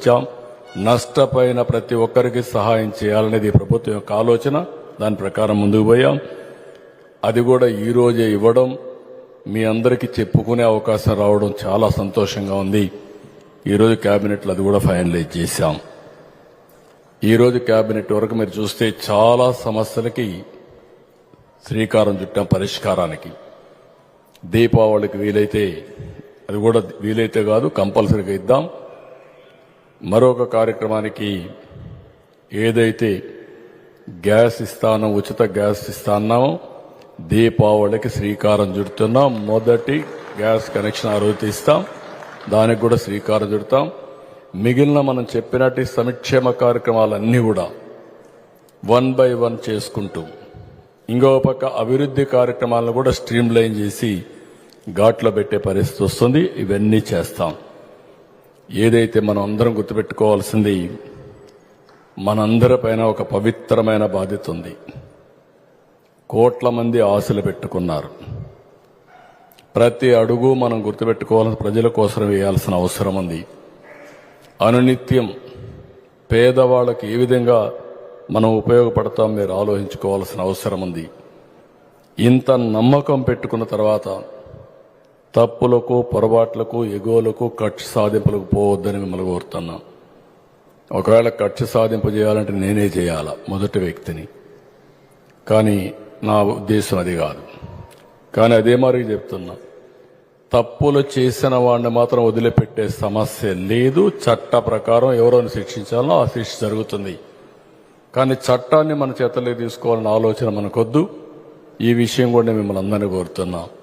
ఇచ్చాం నష్టపోయిన ప్రతి ఒక్కరికి సహాయం చేయాలనేది ప్రభుత్వం యొక్క ఆలోచన. దాని ప్రకారం ముందుకు పోయాం. అది కూడా ఈరోజే ఇవ్వడం మీ అందరికీ చెప్పుకునే అవకాశం రావడం చాలా సంతోషంగా ఉంది. ఈరోజు కేబినెట్లో అది కూడా ఫైనలైజ్ చేశాం. ఈరోజు కేబినెట్ వరకు మీరు చూస్తే చాలా సమస్యలకి శ్రీకారం చుట్టాం పరిష్కారానికి. దీపావళికి వీలైతే అది కూడా వీలైతే కాదు కంపల్సరీగా ఇద్దాం. మరొక కార్యక్రమానికి ఏదైతే గ్యాస్ ఇస్తానో ఉచిత గ్యాస్ ఇస్తాన్నామో దీపావళికి శ్రీకారం చుడుతున్నాం. మొదటి గ్యాస్ కనెక్షన్ ఆ రోజు ఇస్తాం దానికి కూడా శ్రీకారం చుడతాం. మిగిలిన మనం చెప్పినట్టు సంక్షేమ కార్యక్రమాలన్నీ కూడా వన్ బై వన్ చేసుకుంటూ ఇంకో పక్క అభివృద్ధి కార్యక్రమాలను కూడా స్ట్రీమ్ లైన్ చేసి ఘాట్లో పెట్టే పరిస్థితి వస్తుంది. ఇవన్నీ చేస్తాం. ఏదైతే మనం అందరం గుర్తుపెట్టుకోవాల్సింది మనందరిపైన ఒక పవిత్రమైన బాధ్యత ఉంది. కోట్ల మంది ఆశలు పెట్టుకున్నారు. ప్రతి అడుగు మనం గుర్తుపెట్టుకోవాల్సిన ప్రజల కోసం వేయాల్సిన అవసరం ఉంది. అనునిత్యం పేదవాళ్ళకి ఏ విధంగా మనం ఉపయోగపడతాం మీరు ఆలోచించుకోవాల్సిన అవసరం ఉంది. ఇంత నమ్మకం పెట్టుకున్న తర్వాత తప్పులకు పొరపాట్లకు ఎగోలకు కక్ష సాధింపులకు పోవద్దని మిమ్మల్ని కోరుతున్నాం. ఒకవేళ కక్ష సాధింపు చేయాలంటే నేనే చేయాలా? మొదటి వ్యక్తిని. కానీ నా ఉద్దేశం అది కాదు. కానీ అదే మరి చెప్తున్నా. తప్పులు చేసిన వాడిని మాత్రం వదిలిపెట్టే సమస్య లేదు. చట్ట ప్రకారం ఎవరోని శిక్షించాలో ఆ శిక్ష జరుగుతుంది. కానీ చట్టాన్ని మన చేతల్లో తీసుకోవాలన్న ఆలోచన మనకొద్దు. ఈ విషయం కూడా మిమ్మల్ని అందరినీ కోరుతున్నాం.